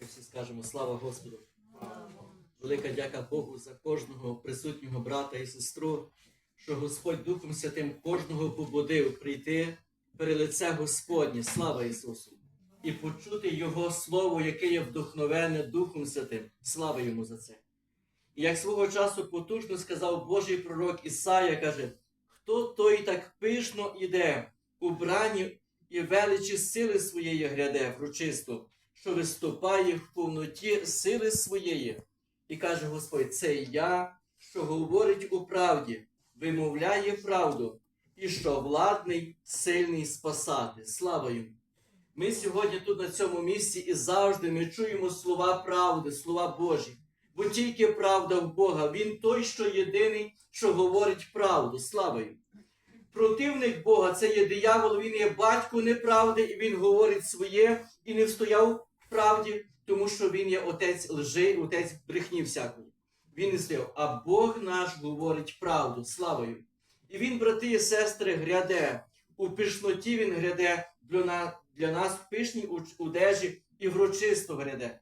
Ми всі скажемо слава Господу. Велика дяка Богу за кожного присутнього брата і сестру, що Господь Духом Святим кожного побудив прийти перед лице Господнє, слава Ісусу, і почути Його Слово, яке є вдохновене Духом Святим. Слава йому за це. І як свого часу потужно сказав Божий пророк Ісая, каже, хто той так пишно іде, убрані і величі сили своєї гряде врочисто, що виступає в повноті сили своєї. І каже Господь, це я, що говорить у правді, вимовляє правду, і що владний, сильний спасати. Слава йому! Ми сьогодні тут на цьому місці і завжди ми чуємо слова правди, слова Божі. Бо тільки правда в Бога. Він той, що єдиний, що говорить правду. Слава йому! Противник Бога це є диявол, він є батько неправди, і він говорить своє і не встояв правді, тому що він є отець лжи, отець брехні всякої. Він стояв. А Бог наш говорить правду, слава йому. І він, брати і сестри, гряде. У пишноті він гряде для нас, в пишній одежі і врочисто гряде.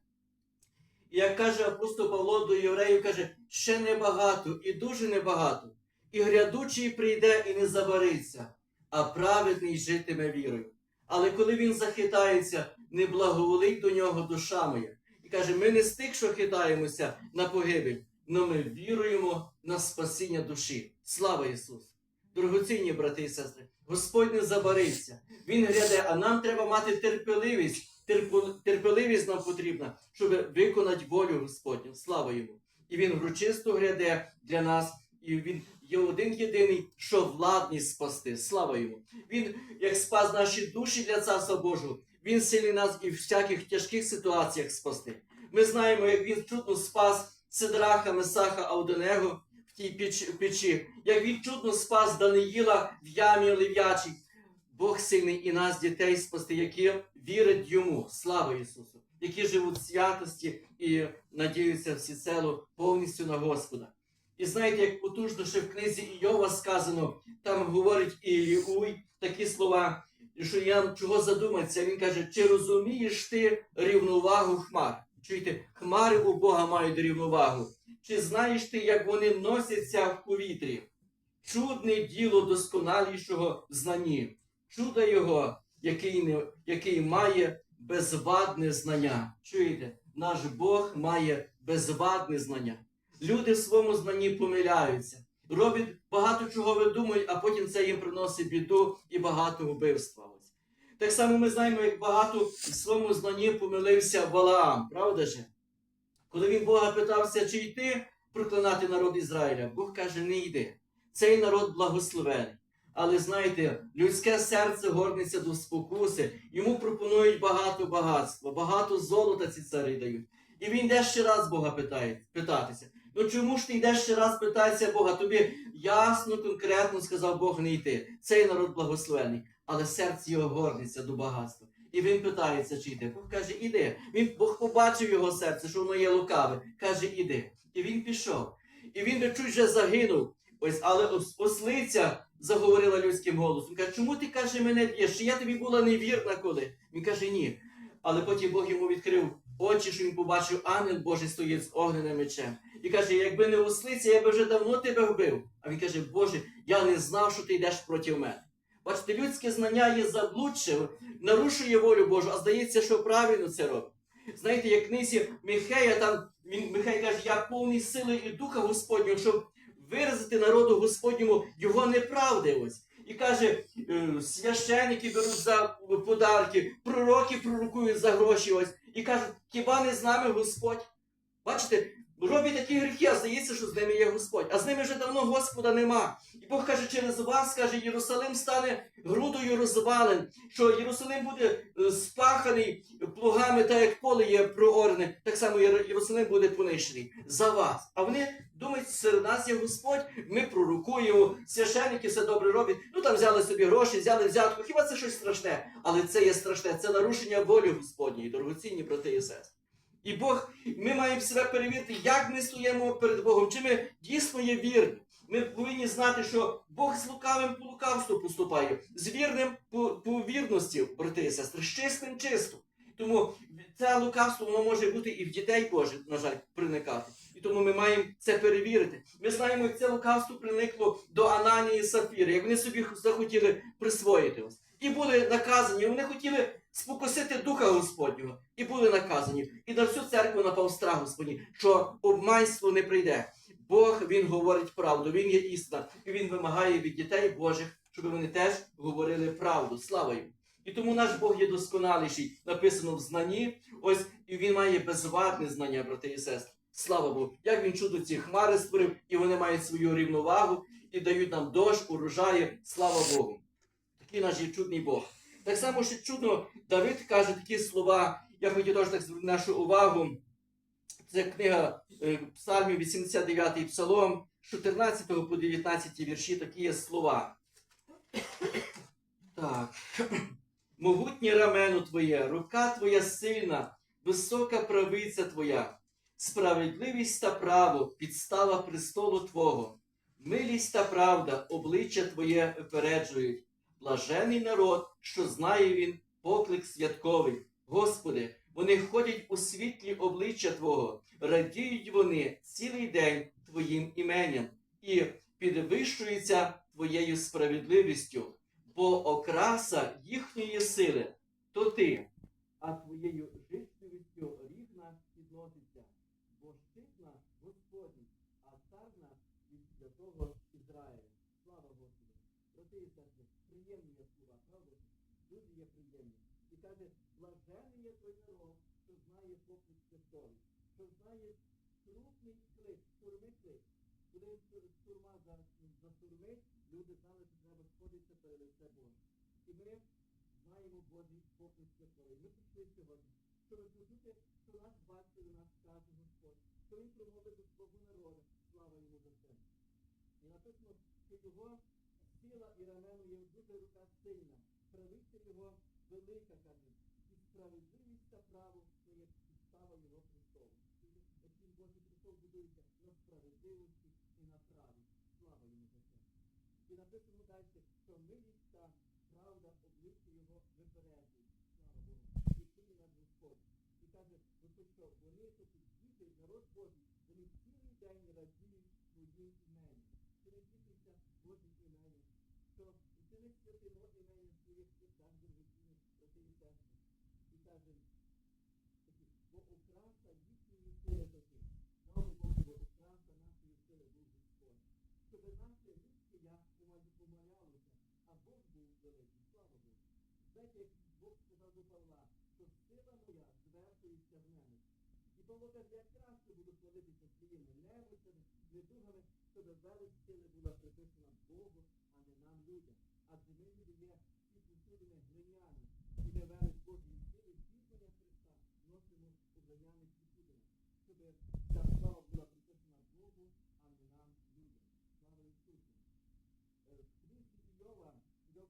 І як каже апостол Павло до євреїв, каже, ще небагато і дуже небагато. І грядучий прийде і не забариться, а праведний житиме вірою. Але коли він захитається, не благоволить до нього душа моя. І каже, ми не з тих, що хитаємося на погибель, але ми віруємо на спасіння душі. Слава Ісусу! Дорогоцінні брати і сестри, Господь не забарився, Він гряде, а нам треба мати терпеливість. Терпеливість нам потрібна, щоб виконати волю Господню. Слава йому! І він врочисто гряде для нас, і він є один єдиний, що владний спасти. Слава йому! Він, як спас наші душі для Царства Божого, він сильний нас і в всяких тяжких ситуаціях спасти. Ми знаємо, як він чудно спас Сидраха, Месаха, Ауденего в тій печ- печі, як він чудно спас Даниїла в ямі Олив'ячій. Бог сильний і нас, дітей, спасти, які вірять йому. Слава Ісусу! Які живуть в святості і надіються всіцело повністю на Господа. І знаєте, як потужно ще в книзі Іова сказано, там говорить Іліуй такі слова, що я чого задуматися. Він каже, чи розумієш ти рівновагу хмар? Чуєте, хмари у Бога мають рівновагу. Чи знаєш ти, як вони носяться в повітрі? Чудне діло досконалішого в знанні, чудо його, який, не, який має безвадне знання. Чуєте, наш Бог має безвадне знання. Люди в своєму знанні помиляються, роблять багато чого видумують, а потім це їм приносить біду і багато вбивства. Так само ми знаємо, як багато в своєму знанні помилився Валаам, правда же? Коли він Бога питався, чи йти проклинати народ Ізраїля, Бог каже, не йди. Цей народ благословений. Але знаєте, людське серце горниться до спокуси, йому пропонують багато багатства, багато золота ці цари дають. І він йде ще раз Бога питає, питатися. Ну чому ж ти йдеш ще раз питається Бога? Тобі ясно, конкретно сказав Бог не йти. Цей народ благословений, але серце його горниться до багатства. І він питається, чи йде. Бог каже, іди. Він Бог побачив його серце, що воно є лукаве. Каже, іди. І він пішов. І він чуть вже загинув. Ось, але ослиця заговорила людським голосом. Каже, чому ти каже, мене б'єш? Чи я тобі була невірна коли? Він каже, ні. Але потім Бог йому відкрив очі, що він побачив, ангел Божий стоїть з огненим мечем. І каже, якби не ослиця, я би вже давно тебе вбив. А він каже, Боже, я не знав, що ти йдеш проти мене. Бачите, людське знання є заблудшим, нарушує волю Божу, а здається, що правильно це робить. Знаєте, як книзі Михея, там він Михай каже, я повний сили і духа Господнього, щоб виразити народу Господньому його неправди. Ось. І каже, е, священники беруть за подарки, пророки пророкують за гроші. Ось. І кажуть, хіба не з нами Господь? Бачите, роблять такі гріхи, а здається, що з ними є Господь. А з ними вже давно Господа нема. І Бог каже, через вас, каже, Єрусалим стане грудою розвален, що Єрусалим буде е, спаханий плугами, так як поле є проорене, так само Єрусалим буде понищений за вас. А вони думають, серед нас є Господь, ми пророкуємо, священники все добре роблять. Ну там взяли собі гроші, взяли взятку. Хіба це щось страшне? Але це є страшне, це нарушення волі Господньої, дорогоцінні брати і сестри. І Бог, ми маємо себе перевірити, як ми стоїмо перед Богом, чи ми дійсно є вірні. Ми повинні знати, що Бог з лукавим по лукавству поступає, з вірним по, по вірності, брати і сестри, з чистим чисто. Тому це лукавство воно може бути і в дітей Божих, на жаль, проникати. І тому ми маємо це перевірити. Ми знаємо, як це лукавство приникло до Ананії і Сафіри, як вони собі захотіли присвоїти ось. І були наказані, вони хотіли спокусити духа Господнього, і були наказані. І на всю церкву напав страх Господній, що обманство не прийде. Бог він говорить правду, він є істина, і він вимагає від дітей Божих, щоб вони теж говорили правду. Слава йому! І тому наш Бог є досконаліший, написано в знанні. Ось і він має безвадне знання, брати і сестри. Слава Богу! Як він чудо ці хмари створив, і вони мають свою рівновагу і дають нам дощ, урожаї. Слава Богу! Такий наш чудний Бог. Так само, що чудно, Давид каже такі слова. Я хотів теж так звернути нашу увагу. Це книга е, Псальмів, 89-й псалом, 14 по 19 вірші такі є слова. Так. Могутнє рамено твоє, рука твоя сильна, висока правиця твоя, справедливість та право, підстава престолу Твого, милість та правда, обличчя Твоє випереджують. Блажений народ, що знає він поклик святковий. Господи, вони ходять у світлі обличчя Твого, радіють вони цілий день Твоїм іменем і підвищуються Твоєю справедливістю, бо окраса їхньої сили то ти, а Твоєю життєвістю рівна підноситься, бо щитна Господь, а царна від святого Ізраїля. Слава Господу! Брати і сестри, приємні є слова, правда? Дуже є приємні. І каже, блажений є той народ, що знає поклик що знає трупний клик, сурми клик. Коли сур- сурма за, за сурми, люди знали, що треба сходитися перед лице Боже. І ми маємо Божий поклик святковий. Ми прийшли сьогодні, щоб почути, що нас бачить і нас каже Господь, що він промовив до свого народу. Слава йому за це. І написано, що його сила і рамено є дуже рука сильна, правиця його велика, каже, і справедливість та право то є підстава його престолу. Який Божий престол будується на справедливості і на праві. Слава йому за це. І написано далі, що милість та правда обличчя його випереджують. Слава Богу. І сильний наш Господь. І каже, ну то що вони, то діти, народ Божий, вони цілий день радіють своїм іменем. Чи не тішиться Божим іменем? Що чи не святимо іменем своїх святах дорогоцінних брати і сестри? І каже, бо окраса їхньої сили таки. Слава Богу, бо окраса нашої сили був Господь. Щоб наше людське я помалялося, а Бог був великий. Слава Богу. Знаєте, як Бог сказав до Павла, що сила моя звершується в немочі. І Павло каже, я краще буду хвалитися своїми немочами, недугами, щоб велич сили була приписана Богу, а не нам людям. Адже ми люди є всі посудини глиняні, і ми велич Божої сили зізнання Христа носимо у глиняних посудинах, щоб ця слава була приписана Богу, а не нам людям. Слава Ісусу! Е, В книзі Іова,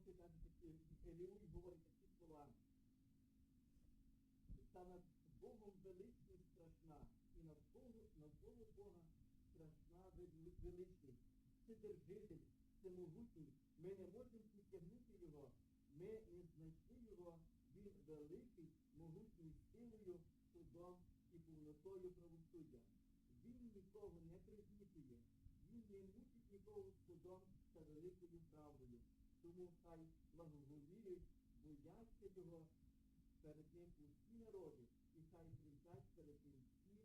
Каже такі, Еліуй говорить такі слова. Та над Богом величність страшна, і Богу, навколо Бога страшна вели- величність. Це держитель, це могутній. Ми не можемо підтягнути його. Ми не знайшли його. Він великий, могутній силою, судом і повнотою правосуддя. Він нікого не пригнічує. Він не мучить нікого судом та великою правдою. Тому хай благоговіють, бояться його перед ним усі народи, і хай кричать перед ним всі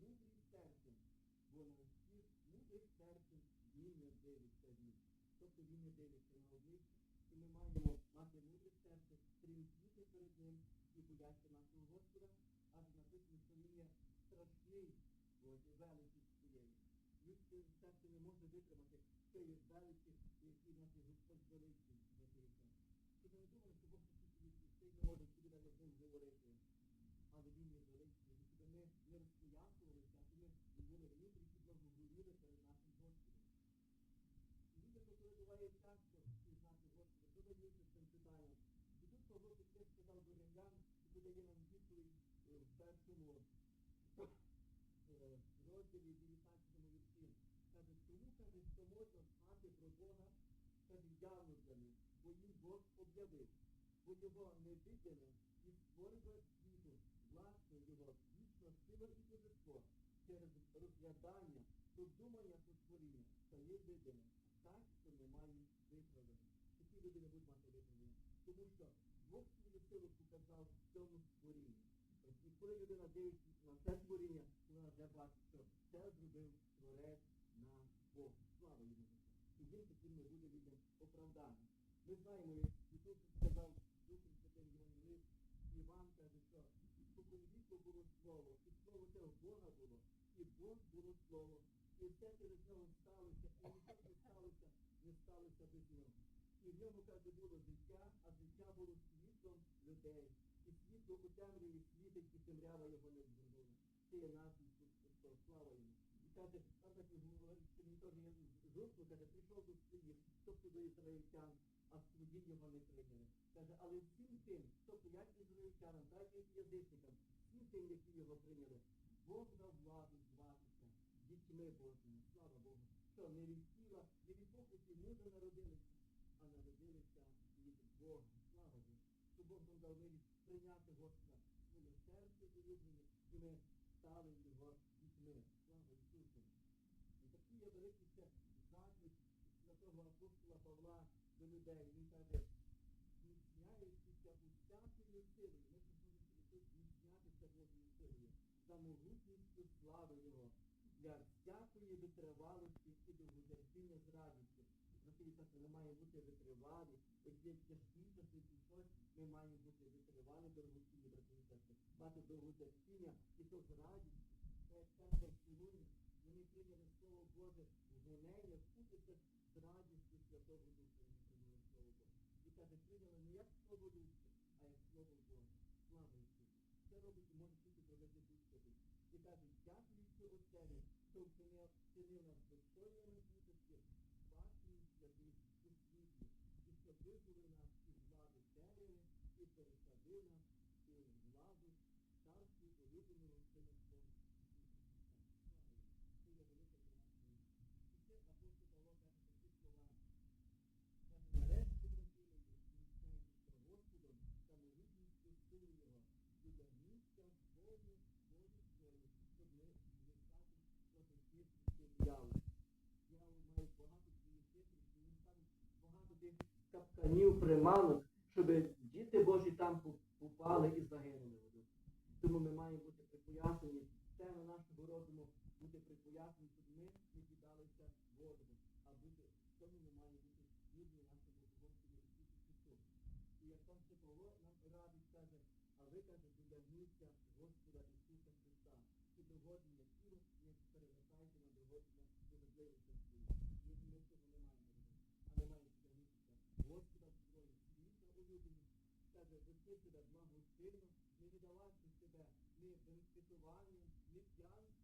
мудрі серцем, бо на всіх мудрих серцем він не дивиться він. Тобто він не дивиться на обличчя, і ми маємо мати мудре серце, тремтіти перед ним і бояться нашого Господа, адже написано, що він є страшний величі своєї. Людське серце не може витримати величі, які наші Господь величий записав. Щоб не думали, що Бог пустий, не може собі навіть ним говорити. Але він є великий. І щоб ми не розпоясувалися, а щоб ми були внутрішні благоговіли перед нашим Господом. Люди, коли буває часто пізнати Господа, задаються цим питанням. І тут Павло Петрович сказав до римлян, і подає нам відповідь е, в першому е, розділі 19 вірші. Каже, тому каже, що можна знати про Бога, для них, бо їм Бог об'явив, бо його не виділи і створював світу власне Через божество, через розглядання, продумання про творіння стає видимо так, що немає виправлення. Такі люди не будуть мати виправлення. Тому що Бог свою силу показав в цьому створінні. І коли людина дивиться на це створіння, вона вже бачить, що це зробив творець на Бог. Слава йому за це. І він таким не буде людям оправданим. Ми знаємо, як Ісус сказав Духом Святим Євангелист, Іван каже, що споконвіку було слово, і слово це в Бога було, і Бог було слово, і все через нього сталося, і нічого не сталося, не сталося без нього. І в ньому, каже, було життя, а життя було світлом людей. І світло у темряві світить, і темрява його не звернула. Це є наш Ісус Христос, слава йому. І каже, там так і говорить, що він теж є жорстко, каже, прийшов до своїх, тобто до ізраїльтян, а свої його не прийняли. Каже, але всім тим, тобто як ізраїльтянам, так і язичникам, всім тим, які його прийняли, Бог дав владу зватися дітьми Божими, слава Богу. Що не від тіла, не від похоті мужа народилися, а народилися від Бога. Слава Богу. Що Бог нам дав милість прийняти Господа своє серце улюблене, і ми стали його дітьми. Слава Ісусу. І такий є великий заклик святого апостола Павла до людей. Він каже, зміцняючися усякою силою. Ми приходимо тут зміцнятися Божою силою, за могутністю слави Його, для всякої витривалості і довготерпіння з радістю. На цій часі ми бути витривалі, оці тяжкі часи щось, ми маємо бути витривалі, дорогоцінні, брати і мати довготерпіння і то з радістю. Це сьогодні, вони прийняли Слово Боже в гонення, вкупиться з радістю Святого Духа, І каже, прийняли не як Слово людське, а як Слово Боже. Слава Ісусу. Це робить, може тільки зробити Дух Святий. І каже, дякуючи Отцеві, що вчинив, нас достойними участі, бачені святі у світі, і що визволив нас із влади темряви і пересадив нас у владу царстві улюбленого Сина Свого. Ісуса Христа. Слава йому. Це є велика для нас милість. І ще апостол Павло каже такі слова. Каже, нарешті, брати мої, зміцняйтеся Господом та могутністю сили Його, додягніться Богу, Божу свою, щоб ми не стати проти хитрості дьявола. Дьявол має багато своїх хитростей, він ставить багато тих капканів, приманок, щоб діти Божі там попали і загинули. Тому ми маємо бути припоясані, тема нашого розуму бути припоясані, щоб ми не кидалися ворогу, засвітила благу сину, не віддавати себе ні бенкетуванням, ні п'янству,